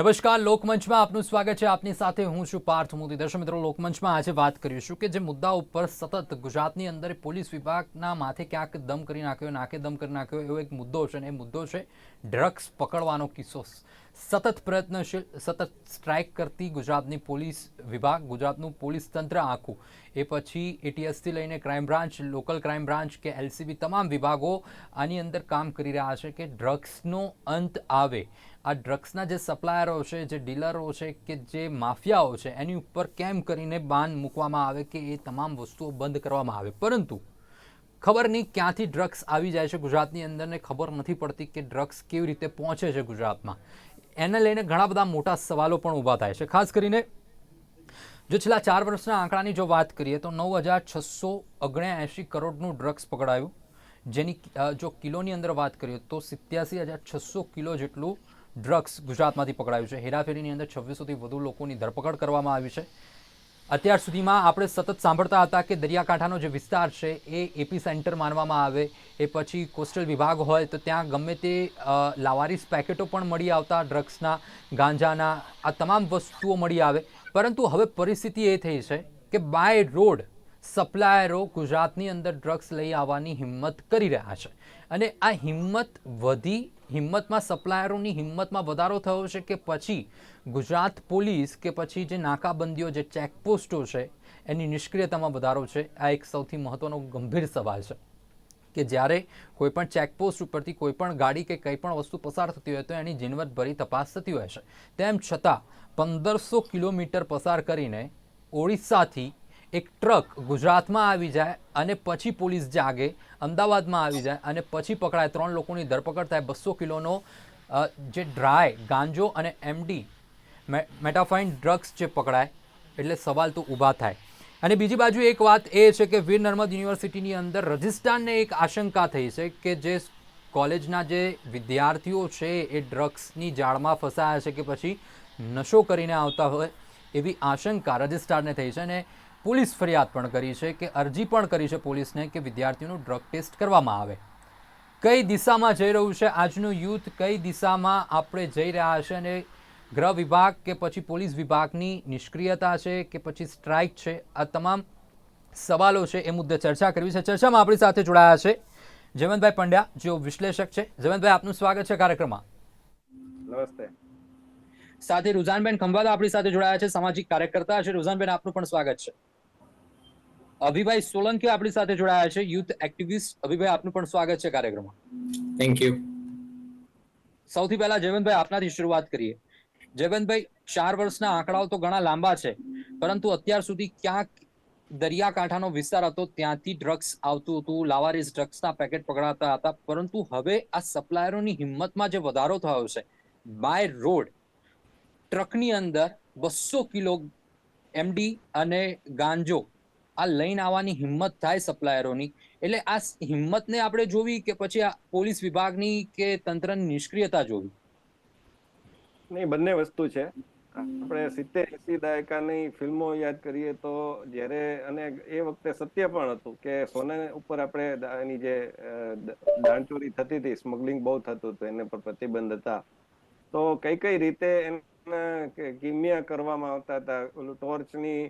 નમસ્કાર, લોકમંચમાં આપનું સ્વાગત છે. આપની સાથે હું છું પાર્થ મોદી દર્શક મિત્રો, લોકમંચમાં આજે વાત કરીશું કે જે મુદ્દા ઉપર સતત ગુજરાતની અંદર પોલીસ વિભાગના માથે ક્યાંક દમ કરી નાખ્યો, નાકે દમ કરી નાખ્યો એવો એક મુદ્દો છે અને એ મુદ્દો છે ડ્રગ્સ પકડવાનો કિસ્સો. સતત પ્રયત્નશીલ, સતત સ્ટ્રાઇક કરતી ગુજરાતની પોલીસ વિભાગ, ગુજરાતનું પોલીસ તંત્ર આખું. એ પછી એટીએસથી લઈને crime branch local crime branch કે એલસીબી તમામ વિભાગો આની અંદર કામ કરી રહ્યા છે કે ડ્રગ્સનો અંત આવે. આ ડ્રગ્સના જે સપ્લાયરો છે, જે ડીલરો છે કે જે માફિયાઓ છે, એની ઉપર કેમ કરીને બાન મૂકવામાં આવે કે એ તમામ વસ્તુઓ બંધ કરવામાં આવે? પરંતુ ખબર નહીં ક્યાંથી ડ્રગ્સ આવી જાય છે ગુજરાતની અંદર ને ખબર નથી પડતી કે ડ્રગ્સ કેવી રીતે પહોંચે છે ગુજરાતમાં. એને લઈને ઘણા બધા મોટા સવાલો પણ ઊભા થાય છે. ખાસ કરીને જો છેલ્લા ચાર વર્ષના આંકડાની જો વાત કરીએ તો નવ હજાર છસો ઓગણ્યાએંશી કરોડનું ડ્રગ્સ પકડાયું. જેની જો કિલોની અંદર વાત કરીએ તો સિત્યાસી હજાર છસો કિલો જેટલું ડ્રગ્સ ગુજરાતમાંથી પકડાયું છે. હેરાફેરીની અંદર છવ્વીસોથી વધુ લોકોની ધરપકડ કરવામાં આવી છે. અત્યાર સુધીમાં આપણે સતત સાંભળતા હતા કે દરિયાકાંઠાનો જે વિસ્તાર છે એ એપી સેન્ટર માનવામાં આવે, એ પછી કોસ્ટલ વિભાગ હોય તો ત્યાં ગમે તે લાવારીસ પેકેટો પણ મળી આવતા, ડ્રગ્સના, ગાંજાના, આ તમામ વસ્તુઓ મળી આવે. પરંતુ હવે પરિસ્થિતિ એ થઈ છે કે બાય રોડ સપ્લાયરો ગુજરાતની અંદર ડ્રગ્સ લઈ આવવાની હિંમત કરી રહ્યા છે. અને આ હિંમત વધી હિંમતમાં સપ્લાયરોની હિંમતમાં વધારો થયો છે કે પછી ગુજરાત પોલીસ કે પછી જે નાકાબંધીઓ, જે ચેકપોસ્ટો છે, એની નિષ્ક્રિયતામાં વધારો છે. આ એક સૌથી મહત્વનો ગંભીર સવાલ છે કે જ્યારે કોઈપણ ચેકપોસ્ટ ઉપરથી કોઈપણ ગાડી કે કંઈ પણ વસ્તુ પસાર થતી હોય તો એની ઝીણવટભરી તપાસ થતી હોય છે. તેમ છતાં પંદરસો કિલોમીટર પસાર કરીને ઓડિશાથી એક ટ્રક ગુજરાતમાં આવી જાય અને પછી પોલીસ જાગે, અમદાવાદમાં આવી જાય અને પછી પકડાય. ત્રણ લોકોની ધરપકડ થાય. બસો કિલોનો જે ડ્રાય ગાંજો અને એમડી મેટાફાઇન ડ્રગ્સ જે પકડાય, એટલે સવાલ તો ઊભા થાય. અને બીજી બાજુ એક વાત એ છે કે વીર નર્મદ યુનિવર્સિટીની અંદર રજિસ્ટ્રારને એક આશંકા થઈ છે કે જે કોલેજના જે વિદ્યાર્થીઓ છે એ ડ્રગ્સની જાળમાં ફસાયા છે કે પછી નશો કરીને આવતા હોય એવી આશંકા રજિસ્ટ્રારને થઈ છે. અને પોલીસ ફરિયાદ પણ કરી છે કે અરજી પણ કરી છે પોલીસને કે વિદ્યાર્થીઓનું ડ્રગ ટેસ્ટ કરવામાં આવે. કઈ દિશામાં જઈ રહ્યું છે? આજનું યુથ કઈ દિશામાં આપણે જઈ રહ્યા છે અને ગૃહ વિભાગ કે પછી પોલીસ વિભાગની નિષ્ક્રિયતા છે કે પછી સ્ટ્રાઇક છે? આ તમામ સવાલો છે એ મુદ્દે ચર્ચા કરવી છે. ચર્ચામાં આપણી સાથે જોડાયા છે જયવંતભાઈ પંડ્યા જેઓ વિશ્લેષક છે. જયવંતભાઈ આપનું સ્વાગત છે કાર્યક્રમમાં. નમસ્તે. સાથે રુઝાનબેન ખંભાત આપણી સાથે જોડાયા છે સામાજિક કાર્યકર્તા છે. રુઝાનબેન આપનું પણ સ્વાગત છે. અભિભાઈ સોલંકી આપણી સાથે જોડાયા છે? યુથ એક્ટિવિસ્ટ અભિભાઈ આપનું પણ સ્વાગત છે કાર્યક્રમમાં. થેન્ક યુ સૌથી પહેલા જયવંતભાઈ આપનાથી શરૂઆત કરીએ. જયવંતભાઈ ચાર વર્ષના આંકડાઓ તો ઘણા લાંબા છે પરંતુ અત્યાર સુધી ક્યાંક દરિયાકાંઠાનો વિસ્તાર હતો ત્યાંથી ડ્રગ્સ આવતું હતું લાવારીસ ડ્રગ્સના પેકેટ પકડાતા હતા પરંતુ હવે આ સપ્લાયરોની હિંમતમાં જે વધારો થયો છે બાય રોડ ટ્રકની અંદર બસો કિલો એમડી અને ગાંજો આ લઈને આવવાની હિંમત થાય સપ્લાયરોની એટલે આ હિંમતને આપણે જોવી કે પછી આ પોલીસ વિભાગની કે તંત્રની નિષ્ક્રિયતા જોવી? નહીં, બંને વસ્તુ છે. આપણે સિત્તેર એસી દાયકાની ફિલ્મો યાદ કરીએ તો જ્યારે, અને એ વખતે સત્ય પણ હતું કે સોના ઉપર આપણે એની જે દાણચોરી થતી હતી, સ્મગલિંગ બહુ થતું હતું, એને પર પ્રતિબંધ હતા. તો કઈ કઈ રીતે એને કિમિયા કરવામાં આવતા હતા, ઓલું ટોર્ચની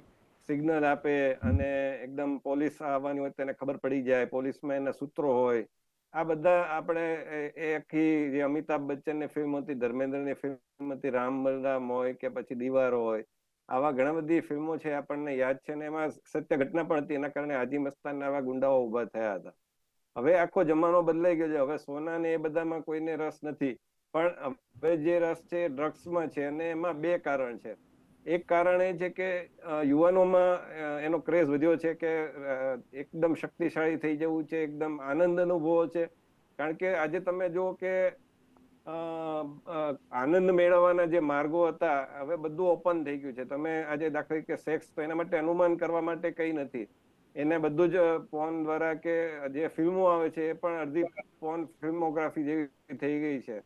સિગ્નલ આપે અને એકદમ પોલીસ આવવાની હોય તેને ખબર પડી જાય, પોલીસમાં એના સૂત્રો હોય. આ બધા આપણે એ- આખી જે અમિતાભ બચ્ચનની ફિલ્મ હતી, ધર્મેન્દ્રની ફિલ્મ હતી, રામ બલરામ હોય કે પછી દીવારો હોય, આવા ઘણા બધી ફિલ્મો છે આપણને યાદ છે ને એમાં સત્ય ઘટના પણ હતી, એના કારણે હાજી મસ્તાનના આવા ગુંડાઓ ઊભા થયા હતા. હવે આખો જમાનો બદલાઈ ગયો છે, હવે સોના ને એ બધામાં કોઈને રસ નથી. પણ હવે જે રસ છે ડ્રગ્સમાં છે અને એમાં બે કારણ છે. એક કારણ એ છે કે યુવાનોમાં એનો ક્રેઝ વધ્યો છે કે એકદમ શક્તિશાળી થઈ જવું છે, એકદમ આનંદ અનુભવો છે. કારણ કે આજે તમે જુઓ કે આનંદ મેળવવાના જે માર્ગો હતા, હવે બધું ઓપન થઈ ગયું છે. તમે આજે દાખલા તરીકે સેક્સ તો એના માટે અનુમાન કરવા માટે કંઈ નથી. એને બધું જ ફોન દ્વારા કે, જે ફિલ્મો આવે છે, એ પણ અડધી ફોન ફિલ્મોગ્રાફી જેવી થઈ ગઈ છે.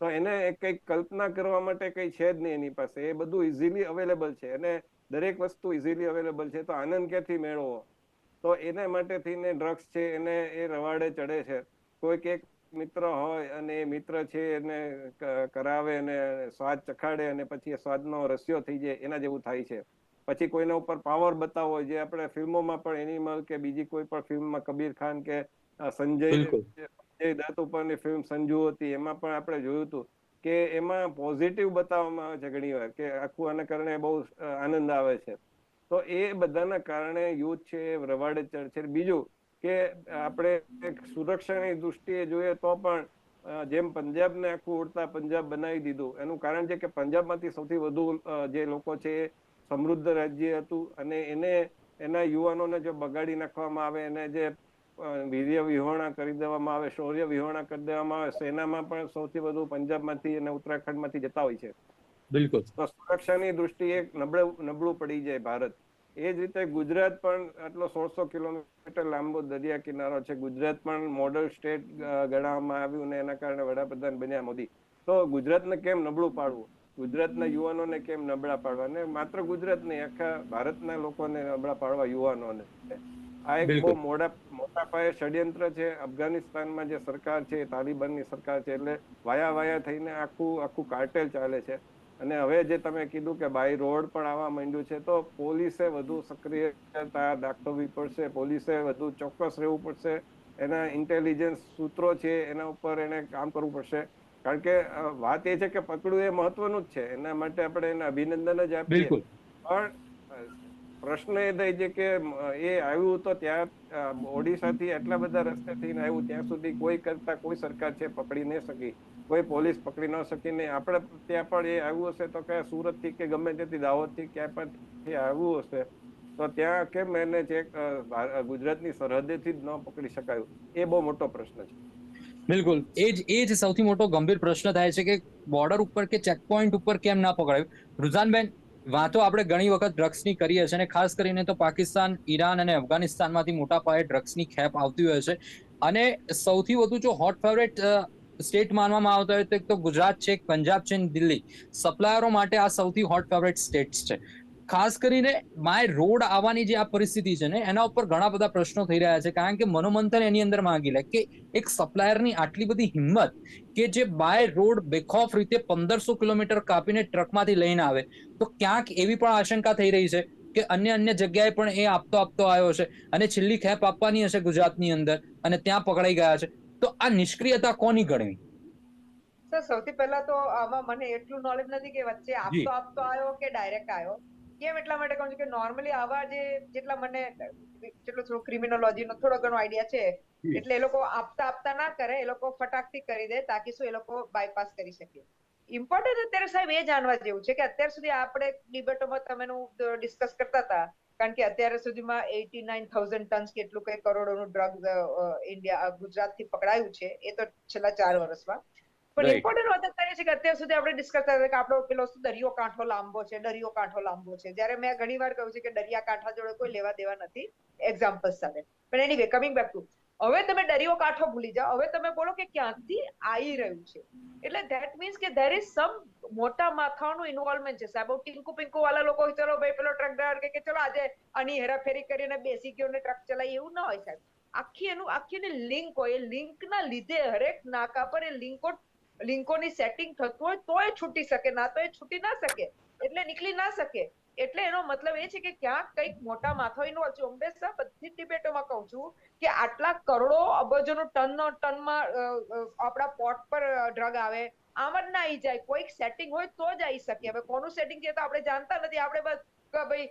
તો એને કંઈક કલ્પના કરવા માટે કઈ છે જ નહીં એની પાસે. એ બધું ઇઝીલી અવેલેબલ છે. અને દરેક વસ્તુ ઇઝીલી અવેલેબલ છે. તો આનંદ ક્યાંથી મેળવો? તો એને માટે થઈને ડ્રગ્સ છે એને એ રવાડે ચડે છે. કોઈક એક મિત્ર હોય અને એ મિત્ર છે એને કરાવે અને સ્વાદ ચખાડે અને પછી એ સ્વાદનો રસ્યો થઈ જાય એના જેવું થાય છે. પછી કોઈના ઉપર પાવર બતાવો જે આપણે ફિલ્મોમાં પણ એનિમલ કે બીજી કોઈ પણ ફિલ્મમાં કબીર ખાન કે સંજય સંજય દત્ત ઉપરની ફિલ્મ સંજુ હતી, એમાં પણ આપણે જોયું હતું કે એમાં પોઝિટિવ બતાવવામાં આવે છે ઘણી વાર કે આખું આના કારણે બહુ આનંદ આવે છે. તો એ બધાના કારણે યુથ છે એ રવાડે ચડ છે બીજું કે આપણે સુરક્ષાની દૃષ્ટિએ જોઈએ તો પણ જેમ પંજાબને આખું ઉડતા પંજાબ બનાવી દીધું, એનું કારણ છે કે પંજાબમાંથી સૌથી વધુ જે લોકો છે એ સમૃદ્ધ રાજ્ય હતું અને એને, એના યુવાનોને જો બગાડી નાખવામાં આવે, એને જે વીર્ય વિહોણા કરી દેવામાં આવે શૌર્ય વિહોણા કરી દેવામાં આવે સેનામાં પણ સૌથી વધુ પંજાબમાંથી અને ઉત્તરાખંડમાંથી જતા હોય છે. બિલકુલ. તો સુરક્ષાની દ્રષ્ટિએ નબળું નબળું પડી જાય ભારત. એ જ રીતે ગુજરાત પણ આટલો સોળસો કિલોમીટર લાંબો દરિયા કિનારો છે. ગુજરાત પણ મોડલ સ્ટેટ ગણાવવામાં આવ્યું ને એના કારણે વડાપ્રધાન બન્યા મોદી. તો ગુજરાતને કેમ નબળું પાડવું? ગુજરાતના યુવાનોને કેમ નબળા પાડવા? ને માત્ર ગુજરાત નહીં આખા ભારતના લોકોને નબળા પાડવા યુવાનોને. આ એક બહુ મોટા મોટા પાયે ષડયંત્ર છે. અફઘાનિસ્તાનમાં જે સરકાર છે તાલિબાનની સરકાર છે એટલે વાયા વાયા થઈને આખું આખું કાર્ટેલ ચાલે છે. અને હવે જે તમે કીધું કે બાય રોડ પણ આવવા માંડ્યું છે તો પોલીસે વધુ સક્રિયતા દાખવવી પડશે. પોલીસે વધુ ચોક્કસ રહેવું પડશે. એના ઇન્ટેલિજન્સ સૂત્રો છે એના ઉપર એને કામ કરવું પડશે. કારણ કે વાત એ છે કે પકડવું એ મહત્વનું જ છે. એના માટે આપણે એને અભિનંદન જ આપીએ. પણ પ્રશ્ન એ થાય છે કે એ આવ્યું તો ત્યાં ઓડિશાથી એટલા બધા રસ્તે આવ્યું, ત્યાં સુધી કોઈ કરતા કોઈ સરકાર છે પકડી ન શકી. કોઈ પોલીસ પકડી ન શકી ને આપણે ત્યાં પણ એ આવ્યું હશે તો ક્યાં સુરતથી કે ગમે તેથી દાહોદથી ક્યાં પણ આવ્યું હશે, તો ત્યાં કેમ એને જે ગુજરાતની સરહદેથી જ ન પકડી શકાયું? એ બહુ મોટો પ્રશ્ન છે. બિલકુલ. એ જ એ જ સૌથી મોટો ગંભીર પ્રશ્ન થાય છે કે બોર્ડર ઉપર કે ચેકપોઇન્ટ ઉપર કેમ ના પકડાયું? રુઝાનબેન વાતો આપણે ઘણી વખત ડ્રગ્સની કરીએ છીએ અને ખાસ કરીને તો પાકિસ્તાન, ઈરાન અને અફઘાનિસ્તાનમાંથી મોટા પાયે ડ્રગ્સની ખેપ આવતી હોય છે. અને સૌથી વધુ જો હોટ ફેવરેટ સ્ટેટ માનવામાં આવતા હોય તો એક તો ગુજરાત છે પંજાબ છે દિલ્હી. સપ્લાયરો માટે આ સૌથી હોટ ફેવરેટ સ્ટેટ્સ છે. ખાસ કરીને માય રોડ આવવાની જે આ પરિસ્થિતિ છે ને એના ઉપર ઘણા બધા પ્રશ્નો થઈ રહ્યા છે. કારણ કે મનોમંથન એની અંદર માંગી લે કે એક સપ્લાયરની આટલી બધી હિંમત કે જે બાય રોડ બેખોફ રીતે પંદરસો કિલોમીટર કાપીને ટ્રકમાંથી લઈને આવે તો ક્યાંક એવી પણ આશંકા થઈ રહી છે કે અન્ય અન્ય જગ્યાએ પણ એ આપતો આપતો આવ્યો છે અને છેલ્લી ખેપ આપવાની હશે ગુજરાતની અંદર અને ત્યાં પકડાઈ ગયા છે. તો આ નિષ્ક્રિયતા કોની ગણવી સર સૌથી પહેલા તો આમાં મને એટલું નોલેજ નથી કે વચ્ચે આપતો આપતો આવ્યો કે ડાયરેક્ટ આવ્યો. કેમ એટલા માટે કહું છું કે નોર્મલી આવા જે જેટલા મને જેટલો થોડો ક્રિમિનોલોજી નો થોડો ઘણો આઈડિયા છે એટલે એ લોકો આપતા આપતા ના કરે એ લોકો ફટાકથી કરી દે તાકી શું એ લોકો બાયપાસ કરી શકે. ઇમ્પોર્ટન્ટ અત્યારે સાહેબ એ જાણવા જેવું છે કે અત્યાર સુધી આપણે ડિબેટોમાં તમેનું ડિસ્કસ કરતા હતા કારણ કે અત્યાર સુધીમાં એટી નાઇન થાઉઝન્ડ ટન્સ કેટલું કઈ કરોડોનું ડ્રગ ઇન્ડિયા ગુજરાતથી પકડાયું છે એ તો છેલ્લા ચાર વર્ષમાં. પણ ઇમ્પોર્ટન્ટ વાત અત્યારે છે કે અત્યાર સુધી આપણે ડિસ્કસ કરતા કે આપણો પેલો દરિયો કાંઠો લાંબો છે દરિયો કાંઠો લાંબો છે. જ્યારે મેં ઘણી વાર કહ્યું છે કે દરિયા કાંઠા જોડે કોઈ લેવા દેવા નથી એક્ઝામ્પલ સાથે. પણ એનીવે કમિંગ બેક ટુ હવે તમે દરિયો કાંઠો ભૂલી જાઓ. હવે તમે બોલો કે ક્યાંથી આવી રહ્યું છે. એટલે ધેટ મીન્સ કે ધેર ઇઝ સમ મોટા માથાનું ઇન્વોલ્વમેન્ટ છે. સાહેબ ટીંકુ પિંકુ વાળા લોકો ચલો ભાઈ પેલો ટ્રક ડ્રાઈવર કે કે ચલો આજે આની હેરાફેરી કરીને બેસી ગયો ને ટ્રક ચલાવી એવું ના હોય સાહેબ. આખી એનું આખી એની લિંક હોય. એ લિંક ના લીધે હરેક નાકા પર એ લિંકો લિંકોની સેટિંગ થતું હોય તો એ છૂટી શકે, ના તો એ છૂટી ના શકે, એટલે નીકળી ના શકે. એટલે એનો મતલબ એ છે કે ક્યાંક કંઈક મોટા માથો ઇન્વોલ્વ છે હંમેશા બધી ડિબેટોમાં કહું છું કે આટલા કરોડો અબજોનો ટન ટનમાં આપણા પોટ પર ડ્રગ આવે, આમ જ ના આવી જાય. કોઈક સેટિંગ હોય તો જ આવી શકે. હવે કોનું સેટિંગ છે તો આપણે જાણતા નથી. આપણે બસ કે ભાઈ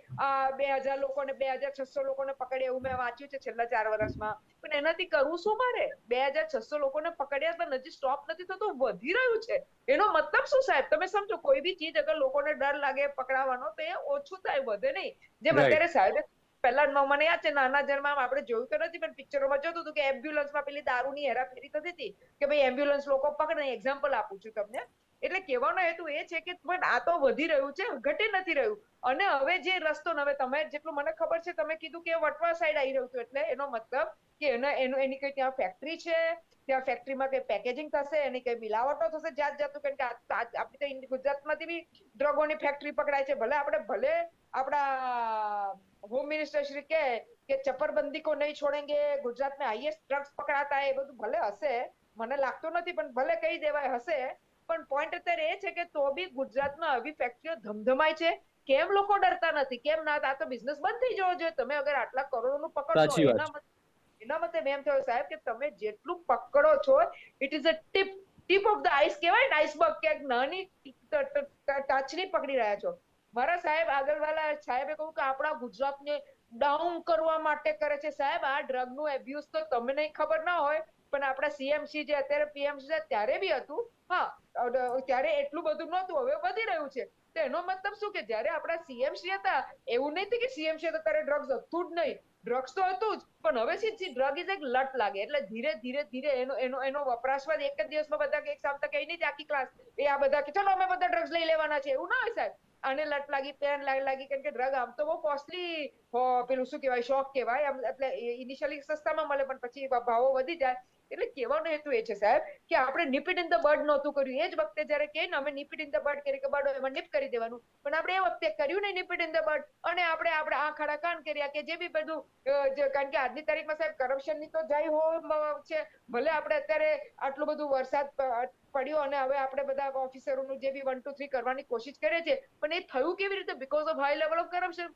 બે હજાર લોકોને બે હજાર છસો લોકોને પકડે એવું મેં વાંચ્યું છે છેલ્લા ચાર વર્ષમાં. પણ એનાથી કરવું શું મારે? બે હજાર છસો લોકોને પકડ્યા પણ હજી સ્ટોપ નથી થતો વધી રહ્યું છે. એનો મતલબ શું સાહેબ? તમે સમજો કોઈ બી ચીજ અગર લોકોને ડર લાગે પકડાવાનો તો એ ઓછું થાય વધે નહીં. જેમ. અત્યારે સાહેબ પહેલા મને યાદ છે નાના જન્મમાં આપણે જોયું તો નથી પણ પિક્ચરોમાં જોતું હતું કે એમ્બ્યુલન્સમાં પેલી દારૂની હેરાફેરી થતી હતી કે ભાઈ એમ્બ્યુલન્સ લોકો પકડે એક્ઝામ્પલ આપું છું તમને. એટલે કહેવાનો હેતુ એ છે કે પણ આ તો વધી રહ્યું છે, ઘટી નથી રહ્યું. અને હવે જે રસ્તો, હવે તમે જેટલું મને ખબર છે, તમે કીધું કે વટવા સાઈડ આવી રહ્યું હતું, એટલે એનો મતલબ કે એના, એનું, એની કઈ ત્યાં ફેક્ટરી છે, ત્યાં ફેક્ટરીમાં કઈ પેકેજિંગ થશે, એની કઈ મિલાવટો થશે જાત જાતું કારણ કે આપણી તો ગુજરાતમાંથી બી ડ્રગોની ફેક્ટરી પકડાય છે, ભલે આપણે, ભલે આપણા હોમ મિનિસ્ટર શ્રી કે કે ચપ્પરબંધી નહીં છોડેંગે ગુજરાતમાં હાઈએસ્ટ ડ્રગ્સ પકડાતા એ બધું ભલે હશે, મને લાગતું નથી, પણ ભલે કહી દેવાય હશે પણ પોઈન્ટ અત્યારે એ છે કે તો બી ગુજરાતમાં આવી ફેક્ટરીઓ ધમધમાય છે. કેમ લોકો ડરતા નથી? કેમ ના? આ તો બિઝનેસ બંધ થઈ જવો જોઈએ. તમે અગર આટલા કરોડોનું પકડો એના એના મતે એમ થયું સાહેબ કે તમે જેટલું પકડો છો it is a tip tip of the ice કહેવાય ને આઈસબર્ગ ક્યાંક નાની ટાચની પકડી રહ્યા છો. મારા સાહેબ આગળવાલા સાહેબે કહ્યું કે આપણા ગુજરાતને ડાઉન કરવા માટે કરે છે. સાહેબ આ ડ્રગનું એબ્યુઝ તો તમને ખબર ના હોય પણ આપણા સીએમસી જે અત્યારે પીએમસી છે ત્યારે બી હતું. હા ત્યારે એટલું બધું નહોતું. હવે વધી રહ્યું છે. તો એનો મતલબ શું કે જ્યારે આપણા સીએમસી હતા, એવું નહીં કે સીએમ શ્રી હતા ત્યારે ડ્રગ્સ હતું જ નહીં. ડ્રગ્સ તો હતું જ, પણ હવે સીધી ડ્રગ ઇઝ એક લટ લાગે. એટલે ધીરે ધીરે ધીરે એનો એનો એનો વપરાશવાદ એક જ દિવસમાં બધા એક સામતા કહી નહીં આખી ક્લાસ એ આ બધા કે, ચલો, અમે બધા ડ્રગ્સ લઈ લેવાના છે. એવું ના હોય સાહેબ. આને લટ લાગી, પેન લાગી લાગી કેમ કે ડ્રગ આમ તો બહુ કોસ્ટલી પેલું શું કહેવાય, શોખ કહેવાય. આમ એટલે ઇનિશિયલી સસ્તામાં મળે, પણ પછી ભાવો વધી જાય. એટલે કહેવાનો હેતુ એ છે સાહેબ કે આપણે નિપિટ ઇન ધ બર્ડ નહોતું કર્યું. એ જ વખતે જ્યારે કે ને અમે નિપિટ ઇન ધ બર્ડ કરી કે બર્ડ એમાં નિપ કરી દેવાનું. પણ આપણે એ વખતે કર્યું નહીં નિપિટ ઇન ધ બર્ડ અને આપણે આપણે આ ખાડા કાન કર્યા કે જે બી બધું કારણ કે આજની તારીખમાં સાહેબ કરપ્શનની તો જાય હો છે. ભલે આપણે અત્યારે આટલું બધું વરસાદ પડ્યો અને હવે આપણે બધા ઓફિસરોનું જે બી વન ટુ થ્રી કરવાની કોશિશ કરીએ છીએ પણ એ થયું કેવી રીતે? Because of high level of corruption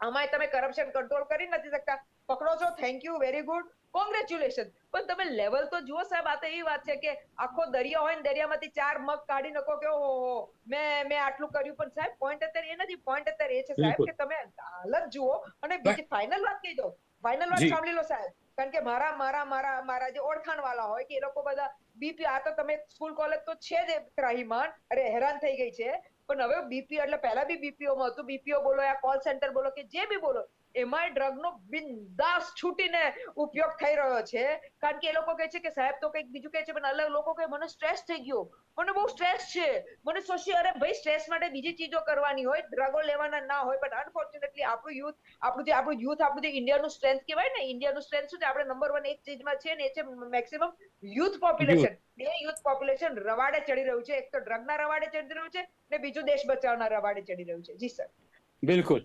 આમાં તમે કરપ્શન કંટ્રોલ કરી નથી શકતા. પકડો છો? Thank you very good congratulation પણ તમે લેવલ તો જુઓ સાહેબ આ તો એવી વાત છે કે આખો દરિયો હોય ને દરિયામાંથી ચાર મગ કાઢી નાખો કે ઓહો મેં મેં આટલું કર્યું. પણ સાહેબ પોઈન્ટ અત્યારે એ નથી. પોઈન્ટ અત્યારે એ છે સાહેબ કે તમે હાલત જુઓ અને બીજી ફાઇનલ વાત કહી દો ફાઇનલ વાત સાંભળી લો સાહેબ. કારણ કે મારા મારા મારા મારા જે ઓળખાણ વાળા હોય કે એ લોકો બધા બીપી આ તો તમે સ્કૂલ કોલેજ તો છે જ એ અરે, હેરાન થઈ ગઈ છે. પણ હવે બીપીઓ એટલે પહેલા બી બીપીઓમાં હતું. બીપીઓ બોલો, યા કોલ સેન્ટર બોલો, કે જે બી બોલો એમાંય ડ્રગ નો બિંદાસ છૂટીને ઉપયોગ થઈ રહ્યો છે. કારણ કે એ લોકો કહે છે કે સાહેબ તો કંઈક બીજું કહે છે પણ અલગ લોકો કહે મને સ્ટ્રેસ થઈ ગયો. મને બહુ સ્ટ્રેસ છે. મને સોશિયલ અરે ભાઈ સ્ટ્રેસ માટે બીજી ચીજો કરવાની હોય ડ્રગો લેવાના ના હોય પણ અનફોર્ચ્યુનેટલી આપણું યુથ આપણું જે આપણું યુથ આપણું જે ઇન્ડિયાનું સ્ટ્રેન્થ કહેવાય ને ઇન્ડિયાનું સ્ટ્રેન્થ શું છે? આપણે નંબર વન એક ચીજમાં છે ને એ છે મેક્સિમમ યુથ પોપ્યુલેશન બે યુથ પોપ્યુલેશન રવાડે ચડી રહ્યું છે. એક તો ડ્રગના રવાડે ચડી રહ્યું છે ને બીજું દેશ બચાવના રવાડે ચડી રહ્યું છે. જી સર. બિલકુલ.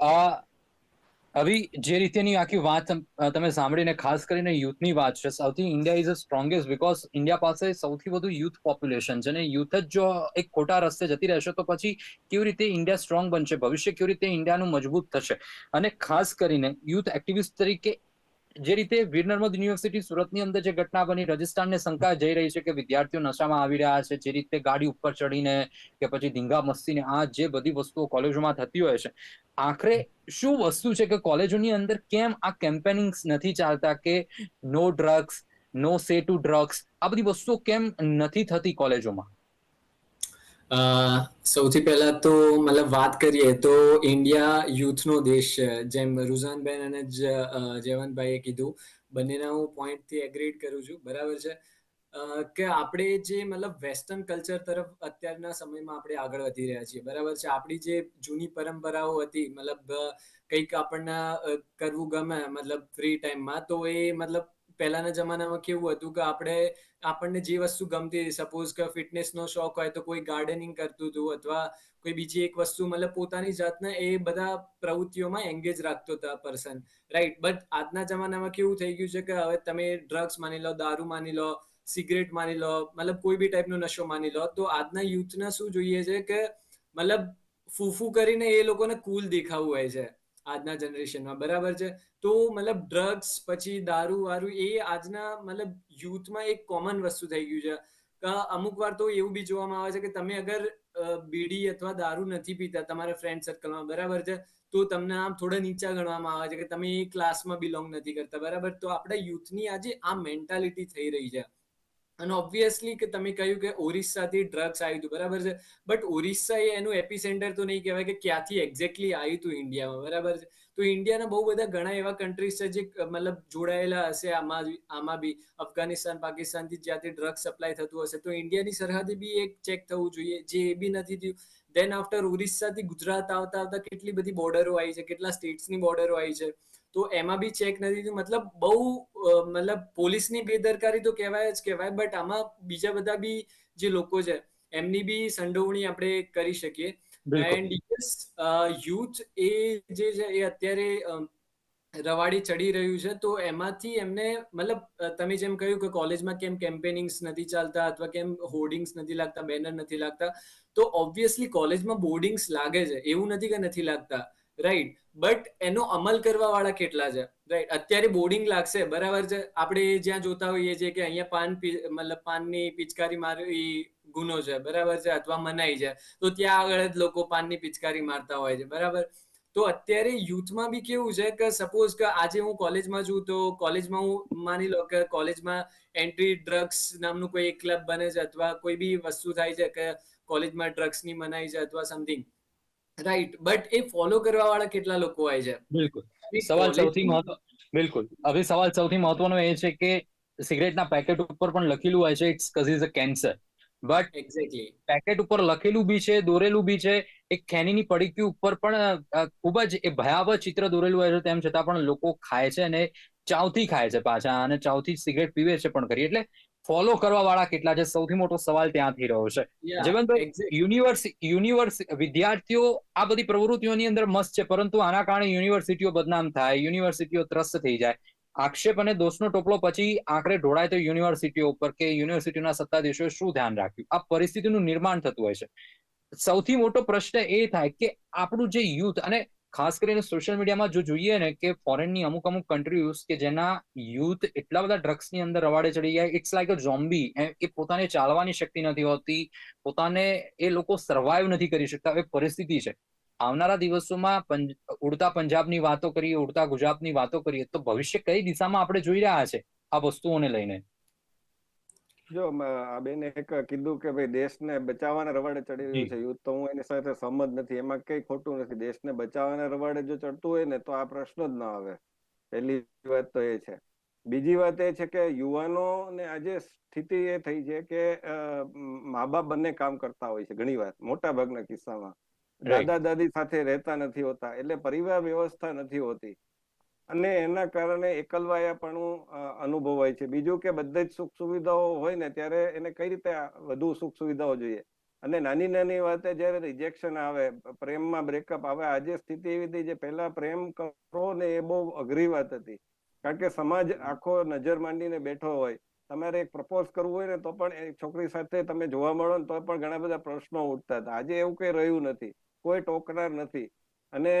આવી જે રીતેની આખી વાત તમે સાંભળીને ખાસ કરીને યુથની વાત છે, સૌથી India is a strongest because India પાસે સૌથી વધુ યુથ પોપ્યુલેશન છે અને યુથ જ જો એક ખોટા રસ્તે જતી રહેશે તો પછી કેવી રીતે ઇન્ડિયા સ્ટ્રોંગ બનશે, ભવિષ્ય કેવી રીતે ઇન્ડિયાનું મજબૂત થશે? અને ખાસ કરીને યુથ એક્ટિવિસ્ટ તરીકે જે રીતે વીર નર્મદ યુનિવર્સિટી સુરતની અંદર જે ઘટના બની, રાજસ્થાનને શંકા જઈ રહી છે કે વિદ્યાર્થીઓ નશામાં આવી રહ્યા છે, જે રીતે ગાડી ઉપર ચડીને કે પછી ધીંગા મસ્તીને, આ જે બધી વસ્તુઓ કોલેજોમાં થતી હોય છે. આખરે શું વસ્તુ છે કે કોલેજોની અંદર કેમ આ કેમ્પેનિંગ્સ નથી ચાલતા કે નો ડ્રગ્સ નો સે ટુ ડ્રગ્સ આ બધી વસ્તુઓ કેમ નથી થતી કોલેજોમાં? સૌથી પહેલા તો મતલબ વાત કરીએ તો ઇન્ડિયા યુથનો દેશ છે. જેમ રુઝાનબેન અને જયવંતભાઈએ કીધું, બંનેના હું પોઈન્ટથી એગ્રીડ કરું છું. બરાબર છે? કે આપણે જે મતલબ વેસ્ટર્ન કલ્ચર તરફ અત્યારના સમયમાં આપણે આગળ વધી રહ્યા છીએ. બરાબર છે? આપણી જે જૂની પરંપરાઓ હતી, મતલબ કંઈક આપણને કરવું ગમે, મતલબ ફ્રી ટાઈમમાં તો એ મતલબ પહેલાના જમાનામાં કેવું હતું કે આપણે, આપણને જે વસ્તુ ગમતી સપોઝ કે ફિટનેસનો શોખ હોય તો કોઈ ગાર્ડનિંગ કરતું હતું અથવા કોઈ બીજી એક વસ્તુ મતલબ પોતાની જાતને એ બધા પ્રવૃત્તિઓમાં એંગેજ રાખતો હતો પર્સન રાઈટ બટ આજના જમાનામાં કેવું થઈ ગયું છે કે હવે તમે ડ્રગ્સ માની લો, દારૂ માની લો સિગરેટ માની લો, મતલબ કોઈ બી ટાઈપનો નશો માની લો, તો આજના યુથને શું જોઈએ છે કે મતલબ ફૂફુ કરીને એ લોકોને કુલ દેખાવું હોય છે. આજના જનરેશનમાં બરાબર છે? તો મતલબ ડ્રગ્સ પછી દારૂ, વારૂ એ આજના મતલબ યુથમાં એક કોમન વસ્તુ થઈ ગયું છે. અમુક વાર તો એવું બી જોવામાં આવે છે કે તમે અગર બીડી અથવા દારૂ નથી પીતા તમારા ફ્રેન્ડ સર્કલમાં બરાબર છે? તો તમને આમ થોડા નીચા ગણવામાં આવે છે કે તમે એ ક્લાસમાં બિલોંગ નથી કરતા. બરાબર? તો આપણા યુથની આજે આ મેન્ટાલિટી થઈ રહી છે. અને ઓબ્વિયસલી કે તમે કહ્યું કે ઓરિસ્સાથી ડ્રગ્સ આવ્યું હતું બરાબર છે? બટ ઓરિસ્સા એ એનું એપિસેન્ટર તો નહીં કહેવાય કે ક્યાંથી એક્ઝેક્ટલી આવ્યું હતું ઇન્ડિયામાં, બરાબર છે? તો ઇન્ડિયાના બહુ બધા ઘણા એવા કન્ટ્રીઝ છે જે મતલબ જોડાયેલા હશે આમાં આમાં બી અફઘાનિસ્તાન, પાકિસ્તાનથી જ્યાંથી ડ્રગ્સ સપ્લાય થતું હશે. તો ઇન્ડિયાની સરહદે બી એક ચેક થવું જોઈએ, જે એ બી નથી થયું. દેન આફ્ટર ઓરિસ્સાથી ગુજરાત આવતા આવતા કેટલી બધી બોર્ડરો આવી છે, કેટલા સ્ટેટ્સની બોર્ડરો આવી છે. તો એમાં બી ચેક નથી થયું. મતલબ બહુ મતલબ પોલીસની બેદરકારી તો કહેવાય જ કહેવાય બટ આમાં બીજા બધા બી જે લોકો છે એમની બી સંડોવણી આપણે કરી શકીએ. એન્ડ યસ યુથ એ જે છે એ અત્યારે રવાડી ચડી રહ્યું છે તો એમાંથી એમને મતલબ તમે જેમ કહ્યું કે કોલેજમાં કેમ કેમ્પેનિંગ્સ નથી ચાલતા અથવા કેમ હોર્ડિંગ્સ નથી લાગતા બેનર નથી લાગતા તો ઓબ્વિયસલી કોલેજમાં બોર્ડિંગ્સ લાગે છે. એવું નથી કે નથી લાગતા. રાઈટ બટ એનો અમલ કરવા વાળા કેટલા છે? રાઈટ અત્યારે બોર્ડિંગ લાગશે. બરાબર છે? આપણે જ્યાં જોતા હોઈએ છીએ કે અહીંયા પાન મતલબ પાનની પિચકારી મારવી ગુનો છે. બરાબર છે? અથવા મનાઈ છે. તો ત્યાં આગળ જ લોકો પાનની પિચકારી મારતા હોય છે. બરાબર? તો અત્યારે યુથમાં બી કેવું છે કે સપોઝ કે આજે હું કોલેજમાં છું તો કોલેજમાં હું માની લો કે કોલેજમાં એન્ટ્રી ડ્રગ્સ નામનું કોઈ એક ક્લબ બને છે અથવા કોઈ બી વસ્તુ થાય છે કે કોલેજમાં ડ્રગ્સની મનાઈ છે અથવા સમથિંગ રાઈટ બટ એ ફોલો કરવા વાળા કેટલા લોકો હોય છે? બિલકુલ. સવાલ સૌથી મહત્વ બિલકુલ. હવે સવાલ સૌથી મહત્વનો એ છે કે સિગરેટના પેકેટ ઉપર પણ લખેલું હોય છે it's causes a cancer but exactly packet ઉપર લખેલું બી છે દોરેલું બી છે એક ખેનીની પડીકી ઉપર પણ ખૂબ જ એ ભયાવહ ચિત્ર દોરેલું હોય છે તેમ છતાં પણ લોકો ખાય છે અને ચાવથી ખાય છે પાછા અને ચાવથી સિગરેટ પીવે છે પણ કરી એટલે ફોલો કરવા વાળા કેટલા છે? સૌથી મોટો સવાલ ત્યાંથી રહ્યો છે. જીવનભાઈ યુનિવર્સ યુનિવર્સ વિદ્યાર્થીઓ આ બધી પ્રવૃત્તિઓની અંદર મસ્ત છે પરંતુ આના કારણે યુનિવર્સિટીઓ બદનામ થાય યુનિવર્સિટીઓ ત્રસ્ત થઈ જાય. આક્ષેપ અને દોષનો ટોપલો પછી આખરે ઢોળાય તો યુનિવર્સિટીઓ ઉપર કે યુનિવર્સિટીના સત્તાધીશોએ શું ધ્યાન રાખ્યું? આ પરિસ્થિતિનું નિર્માણ થતું હોય છે. સૌથી મોટો પ્રશ્ન એ થાય કે આપણું જે યુથ અને ખાસ કરીને સોશિયલ મીડિયામાં જો જોઈએ ને કે ફોરેનની અમુક અમુક કન્ટ્રીઝ કે જેના યુથ એટલા બધા ડ્રગ્સની અંદર રવાડે ચડી ગયા ઇટ્સ લાઈક અ ઝોમ્બી એ પોતાને ચાલવાની શક્તિ નથી હોતી, પોતાને એ લોકો સર્વાઈવ નથી કરી શકતા. એ પરિસ્થિતિ છે. આવનારા દિવસોમાં ઉડતા પંજાબની વાતો કરીએ, ઉડતા ગુજરાતની વાતો કરીએ, તો ભવિષ્ય કઈ દિશામાં આપણે જોઈ રહ્યા છે આ વસ્તુઓને લઈને? જો આ બેને એક કીધું કે ભાઈ દેશને બચાવવાના રવાડે ચડી રહ્યું છે યુદ્ધ તો હું એની સાથે સહમત નથી. એમાં કઈ ખોટું નથી. દેશને બચાવવાના રવાડે જો ચડતું હોય ને તો આ પ્રશ્ન જ ન આવે. પહેલી વાત તો એ છે. બીજી વાત એ છે કે યુવાનોને આજે સ્થિતિ એ થઈ છે કે મા બાપ બંને કામ કરતા હોય છે ઘણી વાર મોટા ભાગના કિસ્સામાં. દાદા દાદી સાથે રહેતા નથી હોતા એટલે પરિવાર વ્યવસ્થા નથી હોતી. અને એના કારણે એકલવાયાપણું પણ અનુભવાય છે. બીજું કે બધે જ સુખ સુવિધાઓ હોય ને ત્યારે એને કઈ રીતે વધુ સુખ સુવિધાઓ જોઈએ? અને નાની નાની વાતે જયારે રિજેક્શન આવે, પ્રેમમાં બ્રેકઅપ આવે, આજે સ્થિતિ એવી હતી જે પહેલા પ્રેમ કરો ને એ બહુ અઘરી વાત હતી. કારણ કે સમાજ આખો નજર માંડીને બેઠો હોય. તમારે એક પ્રપોઝ કરવું હોય ને તો પણ એક છોકરી સાથે તમે જોવા મળો ને તો પણ ઘણા બધા પ્રશ્નો ઉઠતા હતા. આજે એવું કઈ રહ્યું નથી. કોઈ ટોકનાર નથી. અને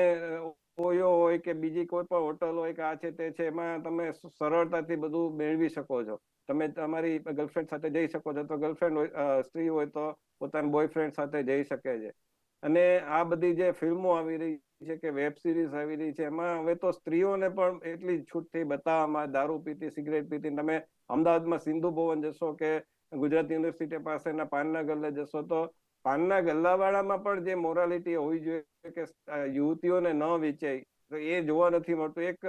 ઓયો હોય કે બીજી કોઈ પણ હોટલ હોય કે આ છે, તે છે, એમાં તમે સરળતાથી બધું મેળવી શકો છો. તમે તમારી ગર્લફ્રેન્ડ સાથે જઈ શકો છો. તો ગર્લફ્રેન્ડ સ્ત્રી હોય તો પોતાના બોયફ્રેન્ડ સાથે જઈ શકે છે. અને આ બધી જે ફિલ્મો આવી રહી છે કે વેબ સિરીઝ આવી રહી છે, એમાં હવે તો સ્ત્રીઓને પણ એટલી છૂટથી બતાવવામાં, દારૂ પીતી સિગરેટ પીતી. તમે અમદાવાદમાં સિંધુ ભવન જશો કે ગુજરાત યુનિવર્સિટી પાસેના પાનના ગલ્લે જશો તો પાનના ગલ્લાવાળામાં પણ જે મોરાલિટી હોવી જોઈએ કે યુવતીઓને ન વેચાય તો એ જોવા નથી મળતું. એક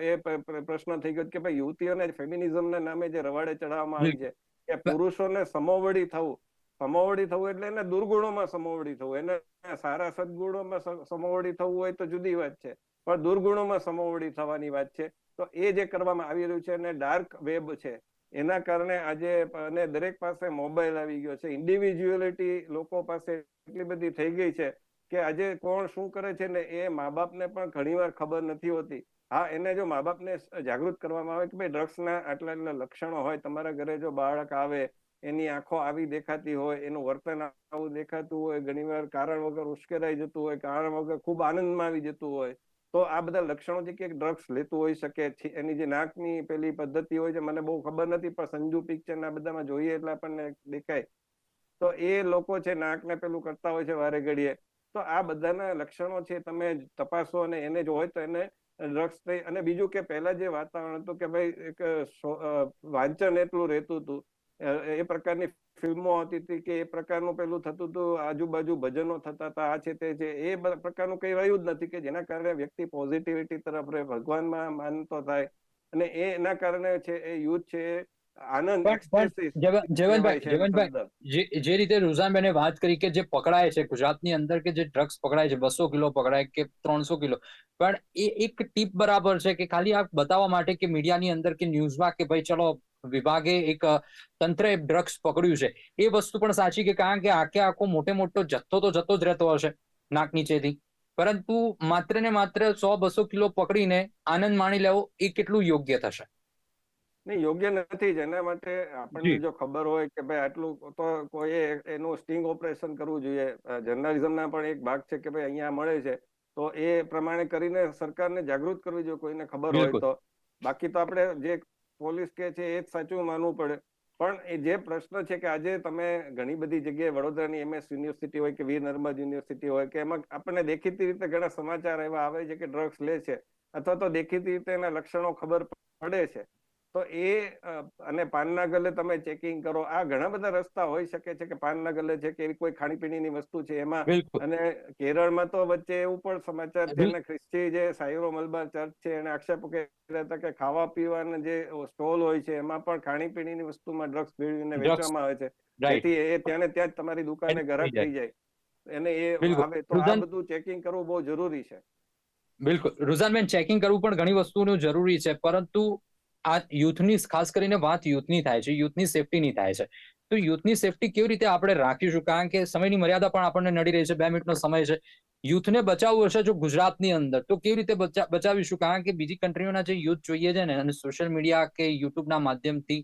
એ પ્રશ્ન થઈ ગયો કે ભાઈ યુવતીઓને ફેમિનિઝમના નામે જે રવાડે ચડાવવામાં આવી છે કે પુરુષોને સમોવડી થવું. સમોવડી થવું એટલે એને દુર્ગુણોમાં સમોવડી થવું. એને સારા સદગુણોમાં સમોવડી થવું હોય તો જુદી વાત છે પણ દુર્ગુણોમાં સમોવડી થવાની વાત છે. તો એ જે કરવામાં આવી રહ્યું છે અને ડાર્ક વેબ છે. એના કારણે આજે અને દરેક પાસે મોબાઈલ આવી ગયો છે. ઇન્ડિવિજ્યુઅલિટી લોકો પાસે એટલી બધી થઈ ગઈ છે કે આજે કોણ શું કરે છે ને એ મા બાપને પણ ઘણીવાર ખબર નથી હોતી. હા, એને જો મા બાપને જાગૃત કરવામાં આવે કે ભાઈ ડ્રગ્સના આટલા આટલા લક્ષણો હોય, તમારા ઘરે જો બાળક આવે, એની આંખો આવી દેખાતી હોય, એનું વર્તન આવું દેખાતું હોય, ઘણીવાર કારણ વગર ઉશ્કેરાઈ જતું હોય, કારણ વગર ખૂબ આનંદમાં આવી જતું હોય તો આ બધા લક્ષણો છે કે ડ્રગ્સ લેતું હોઈ શકે એની જે નાકની પેલી પદ્ધતિ હોય છે, મને બહુ ખબર નથી, પણ સંજુ પિક્ચર ના બધામાં જોઈએ એટલે આપણને દેખાય. તો એ લોકો છે નાકને પેલું કરતા હોય છે વારે ઘડીએ. તો આ બધાના લક્ષણો છે, તમે તપાસો અને એને જો હોય તો એને ડ્રગ્સ થઈ. અને બીજું કે પહેલા જે વાતાવરણ હતું કે ભાઈ એક વાંચન એટલું રહેતું હતું એ પ્રકારની ફિલ્મો આવતી હતી કે એ પ્રકારનું પેલું થતું હતું, આજુબાજુ ભજનો થતા હતા, આ છે તે છે, એ પ્રકારનું કઈ રહ્યું જ નથી કે જેના કારણે વ્યક્તિ પોઝિટિવિટી તરફ રહે, ભગવાનમાં માનતો થાય. અને એના કારણે છે એ યુથ છે જે રીતે રૂઝાનબેને વાત કરી કે જે પકડાય છે ગુજરાતની અંદર કે જે ડ્રગ્સ પકડાય છે બસો કિલો પકડાય કે ત્રણસો કિલો. પણ એ એક ટીપ બરાબર છે કે ખાલી આ બતાવવા માટે કે મીડિયાની અંદર કે ન્યૂઝમાં કે ભાઈ ચલો વિભાગે એક તંત્રએ તંત્રે ડ્રગ્સ પકડ્યું છે. એ વસ્તુ પણ સાચી કે કારણ કે આખે આખો મોટે મોટો જથ્થો તો જતો જ રહેતો હશે નાક નીચેથી. પરંતુ માત્ર ને માત્ર સો બસો કિલો પકડીને આનંદ માણી લેવો એ કેટલું યોગ્ય થશે? નહીં યોગ્ય નથી જ. એના માટે આપણને જો. ખબર હોય કે ભાઈ આટલું તો કોઈએ એનું સ્ટિંગ ઓપરેશન કરવું જોઈએ. જર્નાલિઝમના પણ એક ભાગ છે કે ભાઈ અહીંયા મળે છે. તો એ પ્રમાણે કરીને સરકારને જાગૃત કરવી જોઈએ કોઈને ખબર હોય તો. બાકી તો આપણે જે પોલીસ કે છે એ જ સાચું માનવું પડે. પણ એ જે પ્રશ્ન છે કે આજે તમે ઘણી બધી જગ્યાએ વડોદરાની એમએસ યુનિવર્સિટી હોય કે વીર નર્મદ યુનિવર્સિટી હોય કે એમાં આપણને દેખીતી રીતે ઘણા સમાચાર એવા આવે છે કે ડ્રગ્સ લે છે. અથવા તો દેખીતી રીતે એના લક્ષણો ખબર પડે છે. તો એ અને પાનના ગલે તમે ચેકિંગ કરો આ ઘણા બધા રસ્તા હોઈ શકે છે કે પાનના ગલે છે કે એવી કોઈ ખાણીપીણીની વસ્તુ છે એમાં. અને કેરળમાં તો વચ્ચે એવું પણ સમાચાર છે અને ખ્રિસ્તી જે સાયરો મલબાર ચર્ચ છે એને આક્ષેપ કર્યા હતા કે ખાવા પીવાના જે સ્ટોલ હોય છે એમાં પણ ખાણીપીણીની વસ્તુમાં ડ્રગ્સ ભેળવીને વેચવામાં આવે છે. જેથી એ ત્યાં ત્યાં જ તમારી દુકાને ગ્રાહક થઈ જાય. એને એ આવે તો આ બધું ચેકિંગ કરવું બહુ જરૂરી છે. બિલકુલ. રુઝાનબેન ચેકિંગ કરવું પણ ઘણી વસ્તુનું જરૂરી છે પરંતુ આ યુથની, ખાસ કરીને વાત યુથની થાય છે, યુથની સેફટીની થાય છે. તો યુથની સેફટી કેવી રીતે આપણે રાખીશું? કારણ કે સમયની મર્યાદા પણ આપણને નડી રહી છે, બે મિનિટનો સમય છે. યુથને બચાવવું હશે જો ગુજરાતની અંદર, તો કેવી રીતે બચાવીશું? કારણ કે બીજી કન્ટ્રીઓના જે યુથ જોઈએ છે ને, અને સોશિયલ મીડિયા કે યુટ્યુબના માધ્યમથી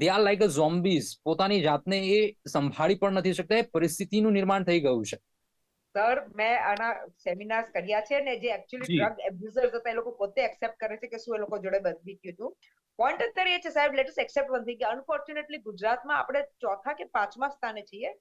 દે આર લાઈક અ ઝોમ્બીઝ પોતાની જાતને એ સંભાળી પણ નથી શકતા, એ પરિસ્થિતિનું નિર્માણ થઈ ગયું છે. સર મેં આના સેમિનાર્સ કર્યા છે ને જે એકચ્યુઅલી ડ્રગ એબ્યુઝર્સ હતા એ લોકો પોતે એક્સેપ્ટ કરે છે કે શું એ લોકો જોડે બદલી ગયું હતું. પોઈન્ટ અત્યારે એ છે સાહેબ let us accept one thing કે અનફોર્ચ્યુનેટલી ગુજરાતમાં આપણે ચોથા કે પાંચમા સ્થાને છીએ.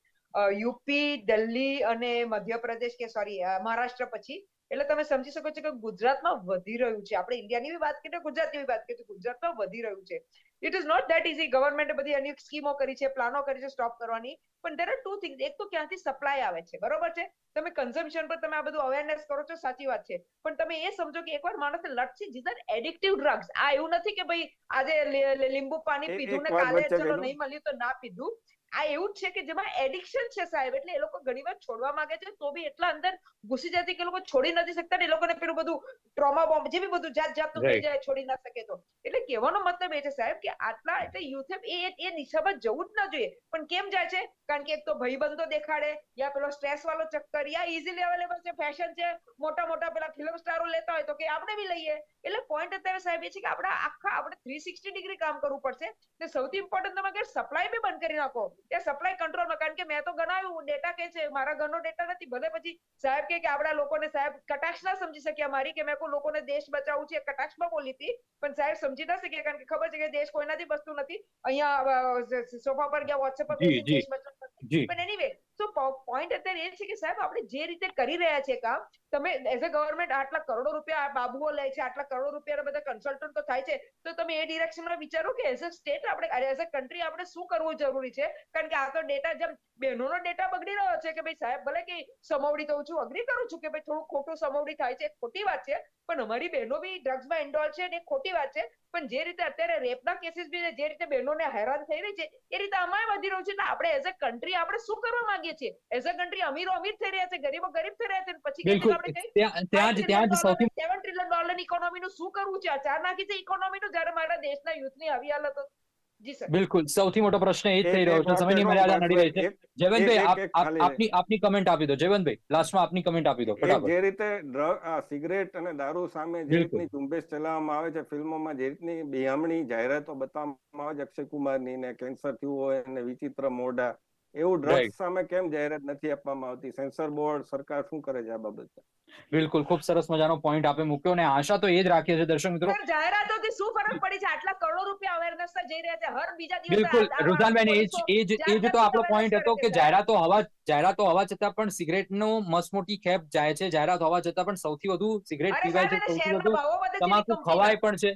યુપી દિલ્હી અને મધ્યપ્રદેશ કે સોરી મહારાષ્ટ્ર પછી. એટલે તમે સમજી શકો છો કે ગુજરાતમાં વધી રહ્યું છે. આપણે ઇન્ડિયાની બી વાત કરીએ ગુજરાતની બી વાત કરીએ ગુજરાતમાં વધી રહ્યું છે. It is not that easy ગવર્મેન્ટે બધી અનેક સ્કીમો કરી છે પ્લાનો કરી છે સ્ટોપ કરવાની. પણ દેર આર ટુ થિંગ્સ એક તો ક્યાંથી સપ્લાય આવે છે. બરોબર છે? તમે કન્ઝમ્પશન પર તમે આ બધું અવેરનેસ કરો છો સાચી વાત છે. પણ તમે એ સમજો કે એકવાર માણસને લટસી જીઝ આર એડિક્ટિવ ડ્રગ્સ આ એવું નથી કે ભાઈ આજે લીંબુ પાણી પીધું ને કાલે ચલો નહીં મળ્યું તો ના પીધું. આ એવું જ છે કે જેમાં એડિક્શન છે સાહેબ એટલે એ લોકો ઘણી વાર છોડવા માંગે છે તો બી એટલા અંદર ઘૂસી જાય છે કે લોકો છોડી નથી શકતા ને એ લોકોને પેલું બધું ટ્રોમા બોમ્બ જે બી બધું જાત જાતનું થઈ જાય છોડી ના શકે તો. એટલે કહેવાનો મતલબ એ છે સાહેબ કે આટલા એટલે યુથે એ એ દિશામાં જવું જ ના જોઈએ. પણ કેમ જાય છે? કારણ કે એક તો ભાઈબંધો દેખાડે યા પેલો સ્ટ્રેસ વાળો ચક્કર યા ઇઝીલી અવેલેબલ છે ફેશન છે મોટા મોટા પેલા ફિલ્મ સ્ટારો લેતા હોય તો કે આપણે બી લઈએ. એટલે પોઈન્ટ અત્યારે સાહેબ એ છે કે આપણે આખા આપણે થ્રી સિક્સટી ડિગ્રી કામ કરવું પડશે. ને સૌથી ઇમ્પોર્ટન્ટ તમે કે સપ્લાય બી બંધ કરી નાખો. એ સપ્લાય કંટ્રોલમાં કારણ કે મેં તો ગણાવ્યું ડેટા કે છે મારા ઘરનો ડેટા નથી. ભલે પછી સાહેબ કે આપણા લોકોને સાહેબ કટાક્ષ ના સમજી શક્યા મારી કે મેં કોઈ લોકોને દેશ બચાવવું છે કટાક્ષમાં બોલી હતી પણ સાહેબ સમજી ના શક્યા કારણ કે ખબર છે કે દેશ કોઈનાથી બચતું નથી. અહીંયા સોફા પર ગયા વોટ્સએપ પર દેશ બચાવ પણ એનીવે તો પોઈન્ટ અત્યારે એ છે કે સાહેબ, આપણે જે રીતે કરી રહ્યા છે કામ, તમે એઝ અ ગવર્મેન્ટ આટલા કરોડો રૂપિયા આ બાબુઓ લે છે, આટલા કરોડો રૂપિયા બધા કન્સલ્ટન્ટો થાય છે, તો તમે એ ડિરેક્શનમાં વિચારો કે એઝ અ સ્ટેટ આપણે એઝ અ કન્ટ્રી આપણે શું કરવું જરૂરી છે? કારણ કે આ તો ડેટા જેમ બહેનોનો ડેટા બગડી રહ્યો છે કે ભાઈ સાહેબ, ભલે કે સમવડી તો છું અગ્રી કરું છું કે ભાઈ થોડું ખોટું સમવડી થાય છે, ખોટી વાત છે પણ અમારી બહેનો બી ડ્રગ્સમાં ઇન્ડોલ છે અને ખોટી વાત છે પણ જે રીતે અત્યારે રેપના કેસીસ બી જે રીતે બહેનોને હેરાન થઈ રહી છે એ રીતે અમારે વધી રહ્યું છે. એટલે આપણે એઝ અ કન્ટ્રી આપણે શું કરવા માંગીએ છીએ? એઝ અ કન્ટ્રી અમીરો અમીર થઈ રહ્યા છે ગરીબો ગરીબ થઈ રહ્યા છે પછી ત્યાં જ ત્યાં જ સૌથી સેવન ટ્રિલિયન ડોલરની ઇકોનોમીનું શું કરવું છે? અચાર નાખી છે ઇકોનોમી નું જ્યારે મારા દેશના યુથની આવી હાલત બિલકુલ. સૌથી મોટો પ્રશ્ન એ જ થઈ રહ્યો છે. સમયની મર્યાદા નડી રહી છે. જયવંતભાઈ આપની આપની કમેન્ટ આપી દો. જયવંતભાઈ લાસ્ટમાં આપની કમેન્ટ આપી દો. જે રીતે ડ્રગ સિગરેટ અને દારૂ સામે જે. રીતની ઝુંબેશ ચલાવવામાં આવે છે ફિલ્મોમાં જે રીતની બિહામણી જાહેરાતો બતાવવામાં આવે છે અક્ષય કુમારની ને કેન્સર થયું હોય અને વિચિત્ર મોઢા એવું ડ્રગ્સ સામે કેમ જાહેરાત નથી આપવામાં આવતી? સેન્સર બોર્ડ સરકાર શું કરે છે આ બાબતે? બિલકુલ ખૂબ સરસ મજાનો પોઈન્ટ આપે મૂક્યો અને આશા તો એ જ રાખીએ છીએ દર્શક મિત્રો. જાહેરાતોથી શું ફરક પડી છે? આટલા કરોડો રૂપિયા અવેરનેસ જઈ રહ્યા છે. હર બીજા દિવસે બિલકુલ રુઝાનબેન એ જ એ જ એ જ તો આપણો પોઈન્ટ હતો કે જાહેરાતો હવા જાહેરાતો હોવા છતાં પણ સિગરેટનો મસમોટી ખેપ જાય છે. જાહેરાત હોવા છતાં પણ સૌથી વધુ સિગરેટ પીવાય છે સૌથી વધુ તમાકુ ખવાય પણ છે.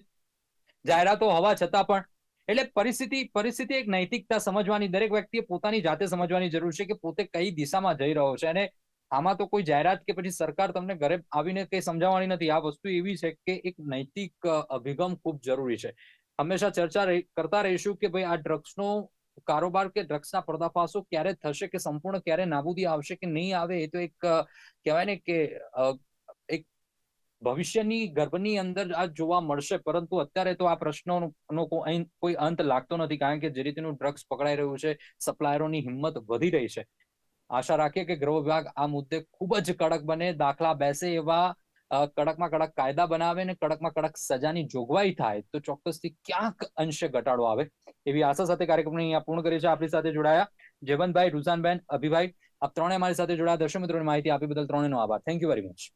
જાહેરાતો હોવા છતાં પણ એટલે પરિસ્થિતિ પરિસ્થિતિ એક નૈતિકતા સમજવાની દરેક વ્યક્તિએ પોતાની જાતે સમજવાની જરૂર છે કે પોતે કઈ દિશામાં જઈ રહ્યો છે. અને આમાં તો કોઈ જાહેરાત કે પછી સરકાર તમને ઘરે આવીને કઈ સમજાવવાની નથી. આ વસ્તુ એવી છે કે એક નૈતિક અભિગમ ખૂબ જરૂરી છે. હંમેશા ચર્ચા કરતા રહીશું કે ભાઈ આ ડ્રગ્સનો કારોબાર કે ડ્રગ્સના પર્દાફાશો ક્યારે થશે કે સંપૂર્ણ ક્યારે નાબૂદી આવશે કે નહીં આવે એ તો એક કહેવાય ને કે ભવિષ્યની ગર્ભની અંદર આ જોવા મળશે, પરંતુ અત્યારે તો આ પ્રશ્નોનો કોઈ અંત લાગતો નથી, કારણ કે જે રીતેનું ડ્રગ્સ પકડાઈ રહ્યું છે, સપ્લાયરોની હિંમત વધી રહી છે. આશા રાખીએ કે ગૃહ વિભાગ આ મુદ્દે ખૂબ જ કડક બને, દાખલા બેસે એવા કડકમાં કડક કાયદા બનાવે ને કડકમાં કડક સજાની જોગવાઈ થાય, તો ચોક્કસથી ક્યાંક અંશે ઘટાડો આવે. એવી આશા સાથે કાર્યક્રમને અહીંયા પૂર્ણ કરી છે આપણી સાથે જોડાયા જયવંતભાઈ રૂઝાનબેન, અભિભાઈ. આપ ત્રણે અમારી સાથે જોડાયા. દર્શક મિત્રોને માહિતી આપી બદલ ત્રણેનો આભાર. થેન્ક યુ વેરી મચ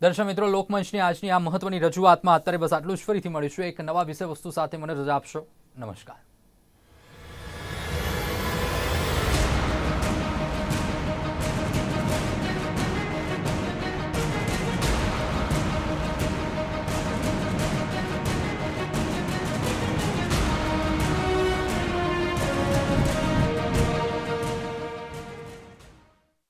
દર્શક મિત્રો, લોકમંચની આજની આ મહત્વની રજૂઆતમાં અત્યારે બસ આટલું જ. ફરીથી મળીશું. એક નવા વિષય વસ્તુ સાથે મને રજા આપશો. નમસ્કાર.